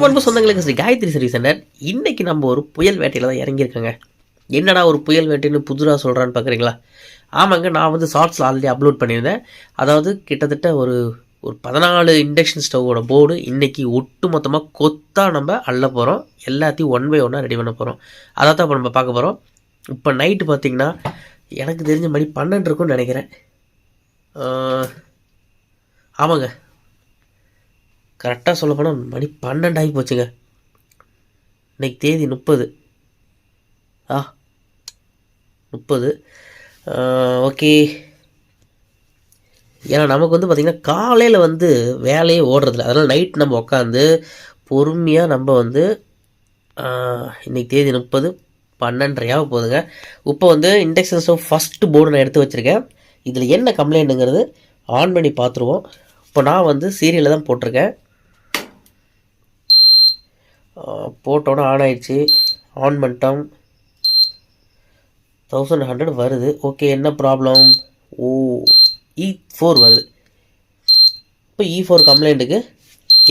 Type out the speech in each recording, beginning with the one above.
வணக்கம் அன்பு சொந்தங்களுக்கு ஸ்ரீ காயத்ரி சர்வீஸ் சென்டர் இன்னைக்கு நம்ம ஒரு புயல் வேட்டையில் தான் இறங்கியிருக்கோங்க. என்னடா ஒரு புயல் வேட்டைன்னு புதுராக சொல்கிறான்னு பார்க்குறீங்களா ஆமாங்க நான் வந்து ஷார்ட்ஸில் ஆல்ரெடி அப்லோட் பண்ணியிருந்தேன். அதாவது கிட்டத்தட்ட ஒரு ஒரு பதினாலு இண்டக்ஷன் ஸ்டவ்வோட போர்டு இன்றைக்கி ஒட்டு மொத்தமாக கொத்தாக நம்ம அள்ள போகிறோம் எல்லாத்தையும் ஒன் பை ஒன்னாக ரெடி பண்ண போகிறோம் அதை தான் இப்போ நம்ம பார்க்க போகிறோம் இப்போ நைட்டு பார்த்தீங்கன்னா எனக்கு தெரிஞ்ச மணி பன்னெண்டு இருக்கும்னு நினைக்கிறேன். ஆமாங்க. கரெக்டாக சொல்லப்போனால் மணி பன்னெண்டு ஆகி போச்சுங்க. இன்னைக்கு தேதி முப்பது. ஆ முப்பது. ஓகே. ஏன்னா நமக்கு வந்து பார்த்திங்கன்னா காலையில் வந்து வேலையே ஓடுறதில்ல. அதனால் நைட் நம்ம உட்காந்து பொறுமையாக நம்ம வந்து இன்றைக்கி தேதி முப்பது பன்னெண்டரையாக போகுதுங்க இப்போ வந்து இண்டக்ஷன் ஸ்டவ் ஃபஸ்ட்டு போர்டு நான் எடுத்து வச்சுருக்கேன். இதில் என்ன கம்ப்ளைண்ட்டுங்கிறது ஆன் பண்ணி பார்த்துருவோம் இப்போ நான் வந்து சீரியலில் தான் போட்டிருக்கேன். போட்டோன்னே ஆன் ஆயிடுச்சு. ஆன் பண்ணிட்டோம். தௌசண்ட் ஹண்ட்ரட் வருது. ஓகே என்ன ப்ராப்ளம் ஓ e இ ஃபோர் வருது. இப்போ இ ஃபோர் கம்ப்ளைண்ட்டுக்கு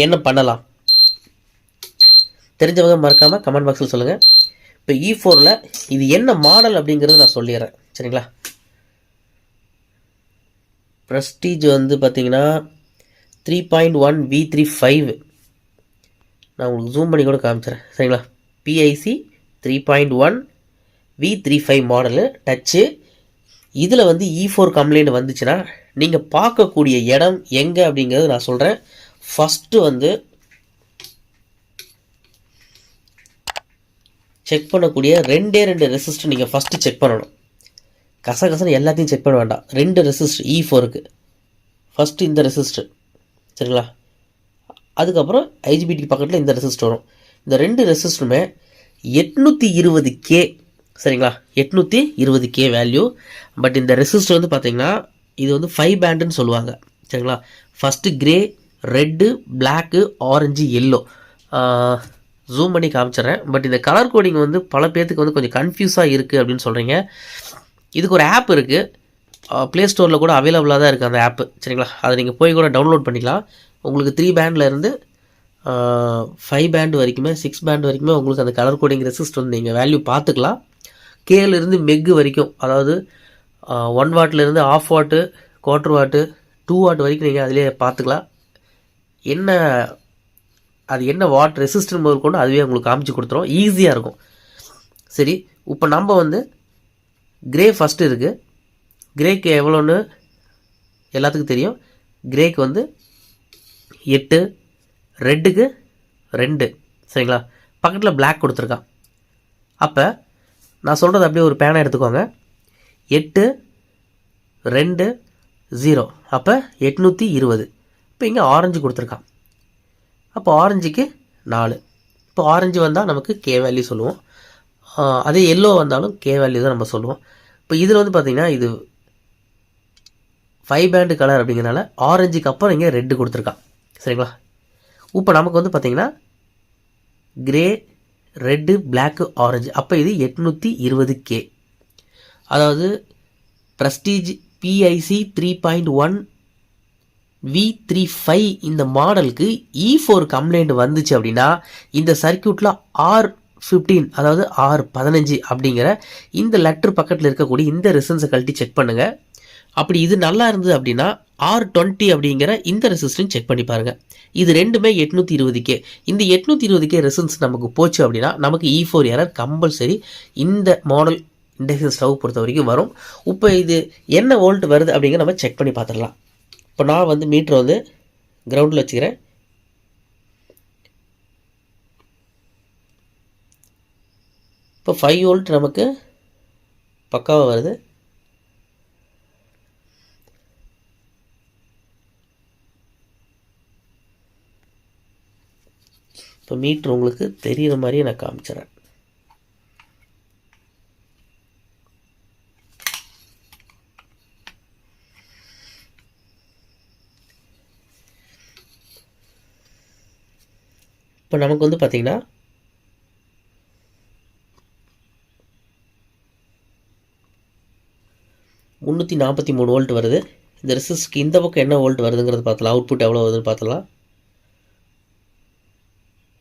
என்ன பண்ணலாம்? தெரிஞ்சவங்க மறக்காமல் கமெண்ட் பாக்ஸில் சொல்லுங்கள் இப்போ இ e ஃபோரில் இது என்ன மாடல் அப்படிங்கிறது நான் சொல்லிடுறேன். சரிங்களா? ப்ரெஸ்டீஜ் வந்து பார்த்திங்கன்னா three point one V three five நான் உங்களுக்கு ஜூம் பண்ணி கூட காமிச்சிடுறேன் சரிங்களா? PIC three point one V three five model touch இதில் வந்து இ ஃபோர் கம்ப்ளைண்ட் வந்துச்சுன்னா நீங்கள் பார்க்கக்கூடிய இடம் எங்கே அப்படிங்கிறது நான் சொல்கிறேன் ஃபஸ்ட்டு வந்து செக் பண்ணக்கூடிய ரெண்டே ரெண்டு ரெசிஸ்டர் நீங்கள் ஃபஸ்ட்டு செக் பண்ணணும். கசகசன்னு எல்லாத்தையும் செக் பண்ண வேண்டாம். ரெண்டு ரெசிஸ்டர் இ ஃபோருக்கு ஃபஸ்ட்டு இந்த ரெசிஸ்டர் சரிங்களா? அதுக்கப்புறம் ஐஜிபிடி பக்கத்தில் இந்த ரெசிஸ்டர் வரும். இந்த ரெண்டு ரெசிஸ்டருமே எட்நூற்றி இருபது கே சரிங்களா? எட்நூற்றி இருபது கே வேல்யூ பட் இந்த ரெசிஸ்டர் வந்து பார்த்தீங்கன்னா இது வந்து ஃபைவ் பேண்டுன்னு சொல்லுவாங்க. சரிங்களா? First grey red black orange yellow zoom பண்ணி காமிச்சிடுறேன். பட் இந்த கலர் கோடிங் வந்து பல பேர்த்துக்கு வந்து கொஞ்சம் கன்ஃபியூஸாக இருக்குது அப்படின்னு சொல்கிறீங்க இதுக்கு ஒரு ஆப் இருக்குது ப்ளே ஸ்டோரில் கூட அவைலபிளாக தான் இருக்குது அந்த ஆப்பு சரிங்களா? அதை நீங்கள் போய் கூட டவுன்லோட் பண்ணிக்கலாம். உங்களுக்கு த்ரீ பேண்ட்லேருந்து ஃபைவ் பேண்ட் வரைக்குமே சிக்ஸ் பேண்ட் வரைக்குமே உங்களுக்கு அந்த கலர் கோடிங் ரெசிஸ்ட் வந்து நீங்கள் வேல்யூ பார்த்துக்கலாம். கேலேருந்து மெக்கு வரைக்கும் அதாவது one வாட்லேருந்து half watt quarter watt two watt வரைக்கும் நீங்கள் அதிலே பார்த்துக்கலாம். என்ன அது என்ன வாட் ரெசிஸ்டன் முதல் கொண்டு அதுவே உங்களுக்கு காமிச்சு கொடுத்துரும். ஈஸியாக இருக்கும். சரி இப்போ நம்ம வந்து கிரே ஃபஸ்ட்டு இருக்குது கிரேக்கு எவ்வளோன்னு எல்லாத்துக்கும் தெரியும். கிரேக்கு வந்து எட்டு ரெட்டுக்கு ரெண்டு. சரிங்களா? பக்கத்தில் பிளாக் கொடுத்துருக்கான். அப்போ நான் சொல்கிறது அப்படியே ஒரு பேனை எடுத்துக்கோங்க. எட்டு ரெண்டு ஜீரோ அப்போ எட்நூற்றி இருபது. இப்போ இங்கே ஆரஞ்சு கொடுத்துருக்கான். அப்போ ஆரஞ்சுக்கு நாலு. இப்போ ஆரஞ்சு வந்தால் நமக்கு கே வேல்யூ சொல்லுவோம். அதே எல்லோ வந்தாலும் கே வேல்யூ தான் நம்ம சொல்லுவோம். இப்போ இதில் வந்து பார்த்திங்கன்னா இது ஃபைவ் பேண்டு கலர் அப்படிங்கிறனால ஆரஞ்சுக்கு அப்புறம் இங்கே ரெட்டு கொடுத்துருக்கான். சரிங்களா இப்போ நமக்கு வந்து பார்த்திங்கன்னா கிரே ரெட்டு பிளாக்கு ஆரஞ்சு அப்போ இது எட்நூற்றி இருபது கே அதாவது Prestige PIC three point one V three five இந்த மாடலுக்கு இ ஃபோர் கம்ப்ளைண்ட் வந்துச்சு அப்படின்னா இந்த சர்க்கியூட்டில் ஆர் ஃபிஃப்டீன் அதாவது ஆர் பதினஞ்சு அப்படிங்கிற இந்த லெட்டர் பக்கத்தில் இருக்கக்கூடிய இந்த ரிசன்ஸை கழட்டி செக் பண்ணுங்கள் அப்படி இது நல்லா இருந்தது அப்படின்னா ஆர் டுவெண்ட்டி அப்படிங்கிற இந்த ரெசிஸ்டன்ஸ் செக் பண்ணி பாருங்கள் இது ரெண்டுமே எட்நூற்றி இருபது கே இந்த எட்நூற்றி இருபது கே ரெசன்ஸ் நமக்கு போச்சு அப்படின்னா நமக்கு இ ஃபோர் எரர் கம்பல்சரி இந்த மாடல் இண்டக்ஷன் ஸ்டவ் பொறுத்த வரைக்கும் வரும். இப்போ இது என்ன வோல்ட் வருது அப்படிங்கிற நம்ம செக் பண்ணி பார்த்துடலாம். இப்போ நான் வந்து மீட்டர் வந்து கிரவுண்டில் வச்சுக்கிறேன். இப்போ ஃபைவ் வோல்ட் நமக்கு பக்காவாக வருது. இப்போ மீட்ரு உங்களுக்கு தெரிகிற மாதிரியே நான் காமிச்சிடுறேன் இப்போ நமக்கு வந்து பார்த்தீங்கன்னா முந்நூற்றி நாற்பத்தி மூணு வோல்ட் வருது. இந்த ரெசிஸ்ட்க்கு இந்த பக்கம் என்ன வோல்ட் வருதுங்கிறது பார்த்தலாம் அவுட்புட் எவ்வளோ வருதுன்னு பார்த்தலாம்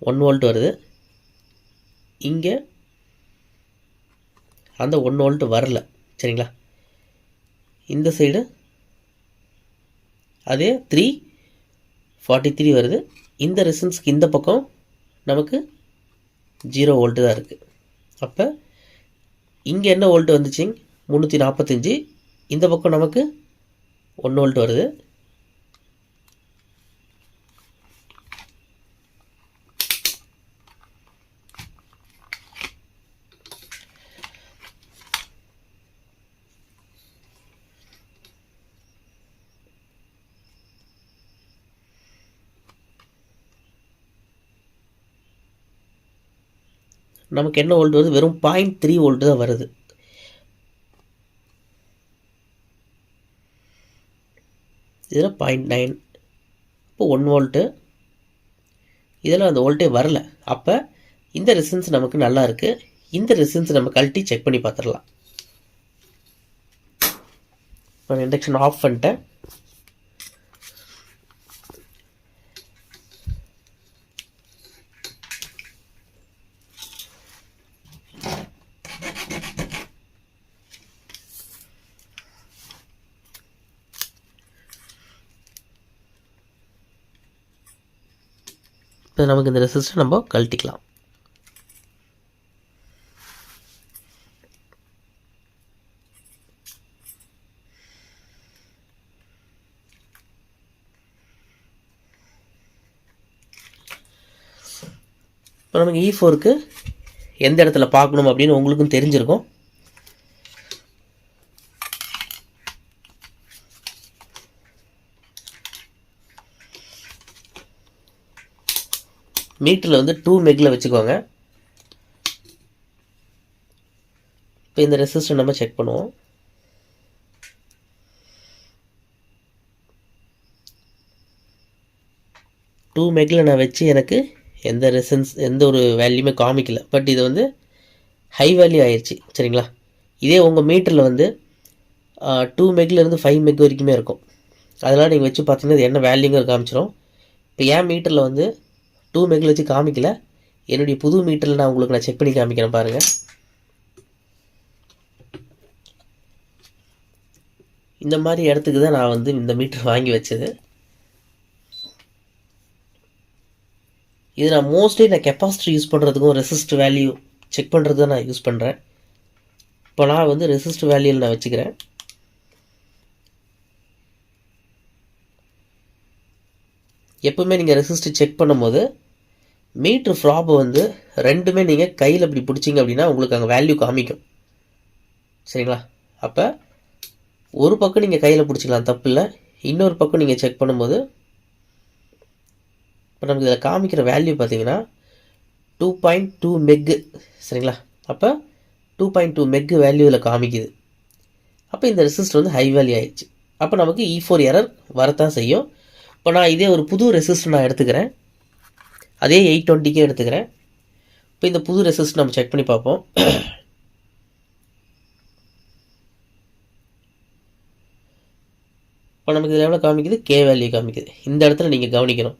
ஒன் வோல்ட் வருது. இங்கே அந்த ஒன் வோல்ட் வரல. சரிங்களா? இந்த சைடு அதே த்ரீ ஃபார்ட்டி த்ரீ வருது. இந்த ரெசன்ஸ்க்கு இந்த பக்கம் நமக்கு ஜீரோ வோல்ட்டு தான் இருக்குது அப்போ இங்கே என்ன வோல்ட்டு வந்துச்சுங்க? முந்நூற்றி நாற்பத்தஞ்சு இந்த பக்கம் நமக்கு ஒன் வோல்ட் வருது. நமக்கு என்ன வோல்ட் வருது? வெறும் பாயிண்ட் த்ரீ ஓல்டு தான் வருது. இதில் பாயிண்ட் நைன் இப்போ ஒன் வோல்ட்டு இதில் அந்த வோல்ட்டே வரல. அப்போ இந்த ரிசன்ஸ் நமக்கு நல்லா இருக்குது இந்த ரிசன்ஸ் நம்ம கழட்டி செக் பண்ணி பார்த்துடலாம். இப்போ இண்டக்ஷன் ஆஃப் பண்ணிட்டேன். இப்போ நமக்கு இந்த ரெசிஸ்டர் நம்ம கழட்டிக்கலாம். இப்போ நமக்கு e இ ஃபோருக்கு எந்த இடத்துல பார்க்கணும் அப்படின்னு உங்களுக்கும் தெரிஞ்சிருக்கும். மீட்டரில் வந்து டூ மெக்கில் வச்சுக்கோங்க. இப்போ இந்த ரெசிஸ்டர் நம்ம செக் பண்ணுவோம். டூ மெக்கில் நான் வச்சு எனக்கு எந்த ரெசன்ஸ் எந்த ஒரு வேல்யூமே காமிக்கல. பட் இது வந்து ஹை வேல்யூ ஆயிடுச்சு சரிங்களா? இதே உங்கள் மீட்டரில் வந்து டூ மெக்லேருந்து ஃபைவ் மெக் வரைக்குமே இருக்கும். அதெல்லாம் நீங்கள் வச்சு பார்த்தீங்கன்னா இது என்ன வேல்யூங்கிற காமிச்சிடும் இப்போ என் மீட்டரில் வந்து டூ மெகில் வச்சு காமிக்கல. என்னுடைய புது மீட்டரில் நான் உங்களுக்கு நான் செக் பண்ணி காமிக்கிறேன் பாருங்கள் இந்த மாதிரி இடத்துக்கு தான் நான் வந்து இந்த மீட்டர் வாங்கி வச்சது. இது நான் மோஸ்ட்லி நான் கெப்பாசிட்டி யூஸ் பண்ணுறதுக்கும் ரெசிஸ்ட் வேல்யூ செக் பண்ணுறது தான் நான் யூஸ் பண்ணுறேன் இப்போ நான் வந்து ரெசிஸ்ட் வேல்யூவில் நான் வச்சுக்கிறேன். எப்பவுமே நீங்கள் ரெசிஸ்ட் செக் பண்ணும்போது மீட்ரு ஃப்ராப் வந்து ரெண்டுமே நீங்கள் கையில் இப்படி பிடிச்சிங்க அப்படின்னா உங்களுக்கு அங்கே வேல்யூ காமிக்கும். சரிங்களா? அப்போ ஒரு பக்கம் நீங்கள் கையில் பிடிச்சிக்கலாம் தப்பு இல்லை. இன்னொரு பக்கம் நீங்கள் செக் பண்ணும்போது இப்போ நமக்கு இதில் காமிக்கிற வேல்யூ பார்த்தீங்கன்னா டூ பாயிண்ட் டூ மெக்கு சரிங்களா? அப்போ two point two meg value இதில் காமிக்குது. அப்போ இந்த ரெசிஸ்டர் வந்து ஹை வேல்யூ ஆயிடுச்சு. அப்போ நமக்கு இ ஃபோர் எரர் வரத்தான் செய்யும். இப்போ நான் இதே ஒரு புது ரெசிஸ்டர் நான் எடுத்துக்கிறேன். அதே எயிட் டுவெண்ட்டிக்கே எடுத்துக்கிறேன். இப்போ இந்த புது ரெசிஸ்டர் நம்ம செக் பண்ணி பார்ப்போம். இப்போ நமக்கு இதில் எவ்வளோ காமிக்குது கே வேல்யூ காமிக்குது. இந்த இடத்துல நீங்கள் கவனிக்கணும்.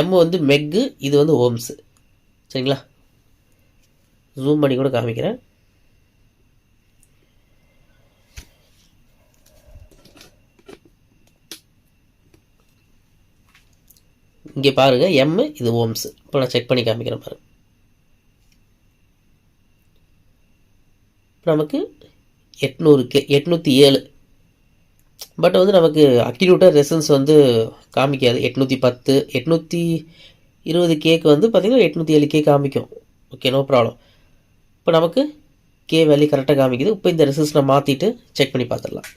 எம் வந்து மெக்கு இது வந்து ஓம்ஸு சரிங்களா? ஜூம் பண்ணி கூட காமிக்கிறேன். இங்கே பாருங்கள் எம் இது ஓம்ஸ். இப்போ நான் செக் பண்ணி காமிக்கிறேன் பாருங்கள் நமக்கு எட்நூறு கே எட்நூற்றி ஏழு. பட் வந்து நமக்கு அக்யூட்டாக ரெசன்ஸ் வந்து காமிக்காது. எட்நூற்றி பத்து எட்நூற்றி இருபது கேக்கு வந்து பார்த்திங்கன்னா எட்நூற்றி ஏழு கே காமிக்கும். ஓகே நோ ப்ராப்ளம் இப்போ நமக்கு கே வேல்யூ கரெக்டாக காமிக்குது. இப்போ இந்த ரெசன்ஸில் மாற்றிட்டு செக் பண்ணி பார்த்துடலாம்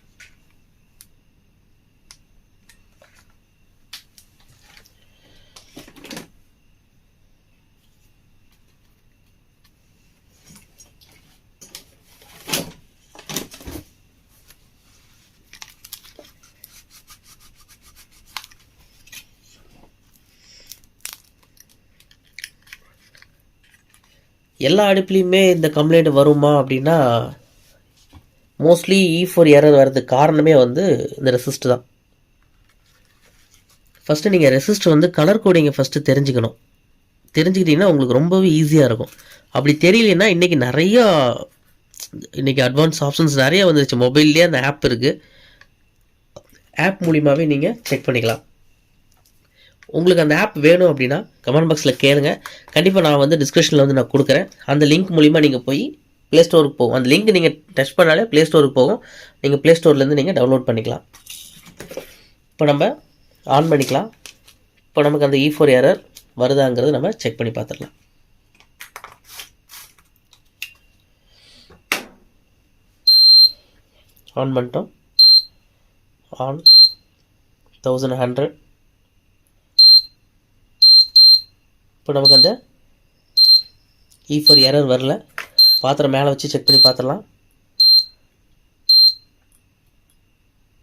எல்லா அடுப்புலேயுமே இந்த கம்ப்ளைண்ட் வருமா அப்படின்னா மோஸ்ட்லி இ ஃபோர் எரர் வர்றதுக்கு காரணமே வந்து இந்த ரெசிஸ்ட் தான். ஃபஸ்ட்டு நீங்கள் ரெசிஸ்ட் வந்து கலர் கோடிங்கை ஃபஸ்ட்டு தெரிஞ்சுக்கணும். தெரிஞ்சுக்கிட்டிங்கன்னா உங்களுக்கு ரொம்பவே ஈஸியாக இருக்கும். அப்படி தெரியலன்னா இன்றைக்கி நிறையா இன்றைக்கி அட்வான்ஸ் ஆப்ஷன்ஸ் நிறைய வந்துருச்சு. மொபைல்லேயே அந்த ஆப் இருக்குது ஆப் மூலிமாவே நீங்கள் செக் பண்ணிக்கலாம். உங்களுக்கு அந்த ஆப் வேணும் அப்படின்னா கமெண்ட் பாக்ஸில் கேளுங்க. கண்டிப்பாக நான் வந்து டிஸ்கிரிப்ஷனில் வந்து நான் கொடுக்குறேன். அந்த லிங்க் மூலிமா நீங்கள் போய் ப்ளே ஸ்டோருக்கு போகும். அந்த லிங்க் நீங்கள் டச் பண்ணாலே ப்ளே ஸ்டோருக்கு போகும். நீங்கள் ப்ளே ஸ்டோர்லேருந்து நீங்கள் டவுன்லோட் பண்ணிக்கலாம். இப்போ நம்ம ஆன் பண்ணிக்கலாம். இப்போ நமக்கு அந்த e இ ஃபோர் ஏரர் வருதாங்கிறது நம்ம செக் பண்ணி பார்த்துடலாம். ஆன் பண்ணிட்டோம். ஆன் தௌசண்ட் ஹண்ட்ரட் இப்போ நமக்கு அந்த இ ஃபோர் எரர் வரல. பாத்திரம் மேலே வச்சு செக் பண்ணி பார்த்துடலாம்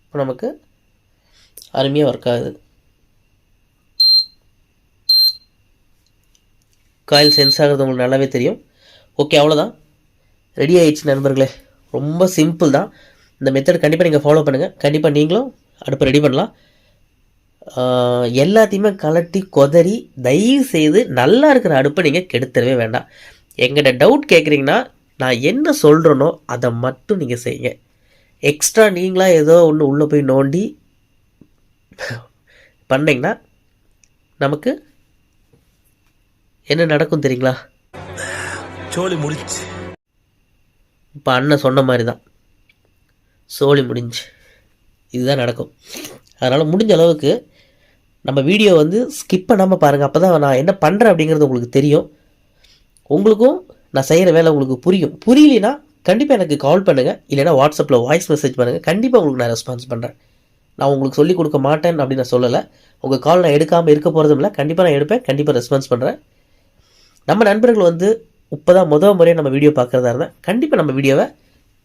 இப்போ நமக்கு அருமையாக ஒர்க் ஆகுது. காயில் சென்ஸ் ஆகிறது உங்களுக்கு நல்லாவே தெரியும். ஓகே அவ்வளோதான் ரெடி ஆயிடுச்சு நண்பர்களே. ரொம்ப சிம்பிள் தான். இந்த மெத்தட் கண்டிப்பாக நீங்கள் ஃபாலோ பண்ணுங்கள் கண்டிப்பாக நீங்களும் அடுப்பை ரெடி பண்ணலாம். எல்லாத்தையுமே கலட்டி கொதறி தயவு செய்து நல்லா இருக்கிற அடுப்பை நீங்கள் கெடுத்துடவே வேண்டாம். எங்கிட்ட டவுட் கேட்குறீங்கன்னா நான் என்ன சொல்கிறேனோ அதை மட்டும் நீங்கள் செய்யுங்க. எக்ஸ்ட்ரா நீங்களா ஏதோ ஒன்று உள்ளே போய் நோண்டி பண்ணிங்கன்னா நமக்கு என்ன நடக்கும் தெரியுங்களா? சோலி முடிச்சு இப்போ அண்ணன் சொன்ன மாதிரி தான் சோலி முடிஞ்சு. இதுதான் நடக்கும். அதனால் முடிஞ்ச அளவுக்கு நம்ம வீடியோ வந்து ஸ்கிப் பண்ணாமல் பாருங்கள் அப்போ தான் நான் என்ன பண்ணுறேன் அப்படிங்கிறது உங்களுக்கு தெரியும். உங்களுக்கும் நான் செய்கிற வேலை உங்களுக்கு புரியும். புரியலனா கண்டிப்பாக எனக்கு கால் பண்ணுங்கள் இல்லைனா வாட்ஸ்அப்பில் வாய்ஸ் மெசேஜ் பண்ணுங்கள் கண்டிப்பாக உங்களுக்கு நான் ரெஸ்பான்ஸ் பண்ணுறேன் நான் உங்களுக்கு சொல்லிக் கொடுக்க மாட்டேன் அப்படின்னு நான் சொல்லலை. உங்கள் கால் நான் எடுக்காமல் இருக்க போகிறதும் இல்லை. கண்டிப்பாக நான் எடுப்பேன். கண்டிப்பாக ரெஸ்பான்ஸ் பண்ணுறேன் நம்ம நண்பர்கள் வந்து இப்போ தான் முதல் முறையாக நம்ம வீடியோ பார்க்குறதா இருந்தால் கண்டிப்பாக நம்ம வீடியோவை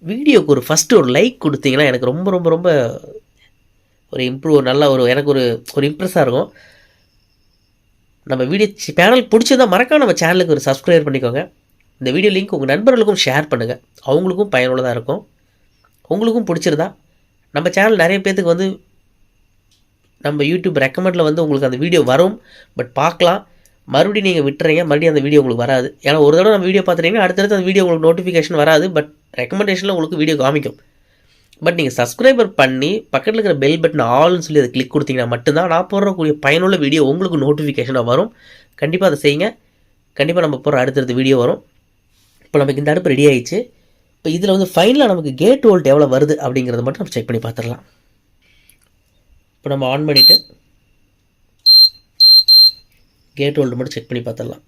வீடியோக்கு ஒரு ஃபஸ்ட்டு ஒரு லைக் கொடுத்தீங்கன்னா எனக்கு ரொம்ப ரொம்ப ரொம்ப ஒரு இம்ப்ரூவ் நல்ல ஒரு எனக்கு ஒரு ஒரு இம்ப்ரெஸ்ஸாக இருக்கும். நம்ம வீடியோ சேனல் பிடிச்சிருந்தால் மறக்காம நம்ம சேனலுக்கு ஒரு சப்ஸ்கிரைப் பண்ணிக்கோங்க. இந்த வீடியோ லிங்க் உங்கள் நண்பர்களுக்கும் ஷேர் பண்ணுங்கள் அவங்களுக்கும் பயனுள்ளதாக இருக்கும். உங்களுக்கும் பிடிச்சிருந்தா நம்ம சேனல் நிறைய பேர்த்துக்கு வந்து நம்ம யூடியூப் ரெக்கமெண்டில் வந்து உங்களுக்கு அந்த வீடியோ வரும். பட் பார்க்கலாம். மறுபடியும் நீங்கள் விட்டுறீங்க. மறுபடியும் அந்த வீடியோ உங்களுக்கு வராது. ஏன்னா ஒரு தடவை நம்ம வீடியோ பார்த்துட்டீங்கன்னா அடுத்தடுத்து அந்த வீடியோ உங்களுக்கு நோட்டிஃபிகேஷன் வராது. பட் ரெக்கமெண்டேஷனில் உங்களுக்கு வீடியோ காமிக்கும். பட் நீங்கள் சப்ஸ்கிரைபர் பண்ணி பக்கத்தில் இருக்கிற பெல் பட்டன் ஆல்னு சொல்லி அதை கிளிக் கொடுத்தீங்கன்னா மட்டும்தான் நான் போடுறக்கூடிய பயனுள்ள வீடியோ உங்களுக்கு நோட்டிஃபிகேஷனாக வரும். கண்டிப்பாக அதை செய்யுங்க. கண்டிப்பாக நம்ம போகிற அடுத்தடுத்த வீடியோ வரும். இப்போ நமக்கு இந்த அடுப்பு ரெடி ஆயிடுச்சு. இப்போ இதில் வந்து ஃபைனலாக நமக்கு கேட் வோல்ட் எவ்வளோ வருது அப்படிங்கிறத மட்டும் நம்ம செக் பண்ணி பார்த்துடலாம். இப்போ நம்ம ஆன் பண்ணிவிட்டு கேட் வோல்ட் மட்டும் செக் பண்ணி பார்த்துடலாம்.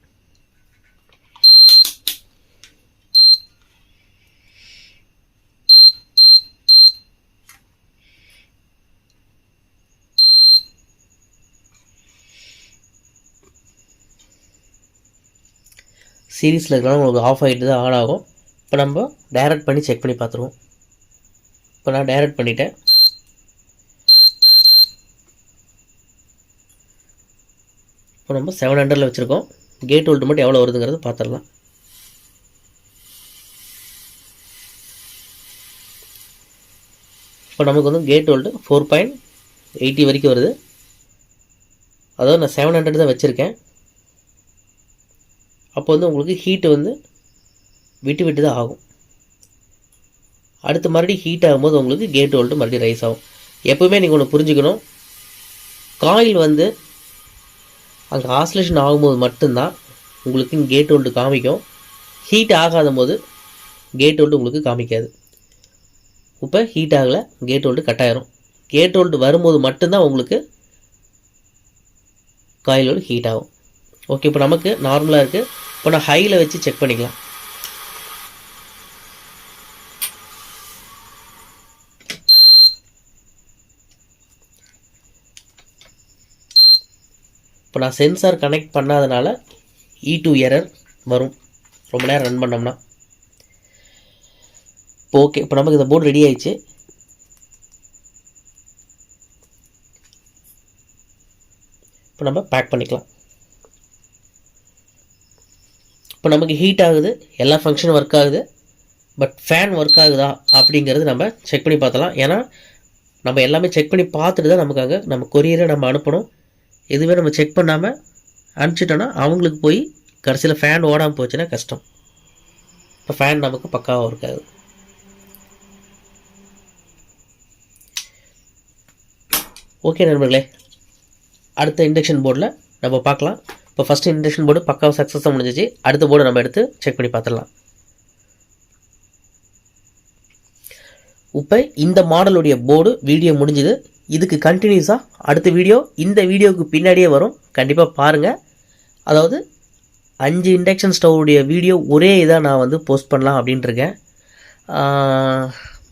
சீரீஸில் இருக்கிறனால உங்களுக்கு ஆஃப் ஆகிட்டு தான் ஆன் ஆகும். இப்போ நம்ம டைரக்ட் பண்ணி செக் பண்ணி பார்த்துருவோம். இப்போ நான் டைரக்ட் பண்ணிட்டேன். இப்போ நம்ம செவன் ஹண்ட்ரடில் வச்சுருக்கோம். கேட் வோல்ட் மட்டும் எவ்வளோ வருதுங்கிறது பார்த்துடலாம். இப்போ நமக்கு வந்து gate volt four point eighty வரைக்கும் வருது. அதாவது நான் செவன் ஹண்ட்ரட் தான் வச்சுருக்கேன். அப்போ வந்து உங்களுக்கு ஹீட்டு வந்து விட்டு விட்டு தான் ஆகும். அடுத்து மறுபடியும் ஹீட் ஆகும்போது உங்களுக்கு கேட் வோல்ட்டு மறுபடியும் ரைஸ் ஆகும். எப்போவுமே நீங்கள் ஒன்று புரிஞ்சுக்கணும். காயில் வந்து அங்கே ஆஸ்லேஷன் ஆகும்போது மட்டும்தான் உங்களுக்கு கேட் வோல்ட்டு காமிக்கும். ஹீட் ஆகாத போது கேட் வோல்ட்டு உங்களுக்கு காமிக்காது. இப்போ ஹீட் ஆகலை கேட் வோல்ட்டு கட் ஆயிரும் கேட் வோல்ட்டு வரும்போது மட்டும்தான் உங்களுக்கு காயில் வோல்ட் ஹீட் ஆகும். ஓகே இப்போ நமக்கு நார்மலாக இருக்குது இப்போ நான் ஹையில் வச்சு செக் பண்ணிக்கலாம். இப்போ நான் சென்சார் கனெக்ட் பண்ணாதனால இ டூ எரர் வரும். ரொம்ப நேரம் ரன் பண்ணோம்னா. இப்போ ஓகே இப்போ நமக்கு இந்த போர்டு ரெடி ஆயிடுச்சு. இப்போ நம்ம பேக் பண்ணிக்கலாம். இப்போ நமக்கு ஹீட் ஆகுது எல்லா ஃபங்க்ஷனும் ஒர்க் ஆகுது பட் ஃபேன் ஒர்க் ஆகுதா அப்படிங்கிறது நம்ம செக் பண்ணி பார்த்தலாம் ஏன்னா நம்ம எல்லாமே செக் பண்ணி பார்த்துட்டு தான் நமக்காக நம்ம கொரியரை நம்ம அனுப்பணும். எதுவுமே நம்ம செக் பண்ணாமல் அனுப்பிச்சிட்டோன்னா அவங்களுக்கு போய் கடைசியில் ஃபேன் ஓடாமல் போச்சுன்னா கஷ்டம். இப்போ ஃபேன் நமக்கு பக்காவாக இருக்காது ஓகே நண்பர்களே அடுத்த இண்டக்ஷன் போர்டில் நம்ம பார்க்கலாம். இப்போ ஃபஸ்ட்டு இண்டக்ஷன் போர்டு பக்காவாக சக்ஸஸாக முடிஞ்சிச்சு. அடுத்த போர்டு நம்ம எடுத்து செக் பண்ணி பார்த்துடலாம். இப்போ இந்த மாடலுடைய போர்டு வீடியோ முடிஞ்சுது. இதுக்கு கண்டினியூஸாக அடுத்த வீடியோ இந்த வீடியோவுக்கு பின்னாடியே வரும். கண்டிப்பாக பாருங்கள் அதாவது அஞ்சு இண்டக்ஷன் ஸ்டவ்வுடைய வீடியோ ஒரே இதாக நான் வந்து போஸ்ட் பண்ணலாம் அப்படின்ட்டுருக்கேன்.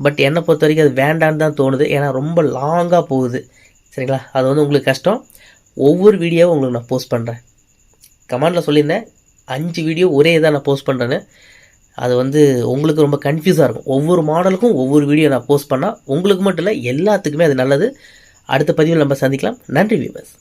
பட் என்னை பொறுத்த வரைக்கும் அது வேண்டான்னு தான் தோணுது. ஏன்னா ரொம்ப லாங்காக போகுது. சரிங்களா? அது வந்து உங்களுக்கு கஷ்டம். ஒவ்வொரு வீடியோவும் உங்களுக்கு நான் போஸ்ட் பண்ணுறேன் கமெண்டில் சொல்லியிருந்தேன். அஞ்சு வீடியோ ஒரே இதாக நான் போஸ்ட் பண்ணுறேன்னு அது வந்து உங்களுக்கு ரொம்ப கன்ஃபியூஸாக இருக்கும். ஒவ்வொரு மாடலுக்கும் ஒவ்வொரு வீடியோ நான் போஸ்ட் பண்ணால் உங்களுக்கு மட்டும் இல்லை எல்லாத்துக்குமே அது நல்லது. அடுத்த பதிவில் நம்ம சந்திக்கலாம். நன்றி வியூவர்ஸ்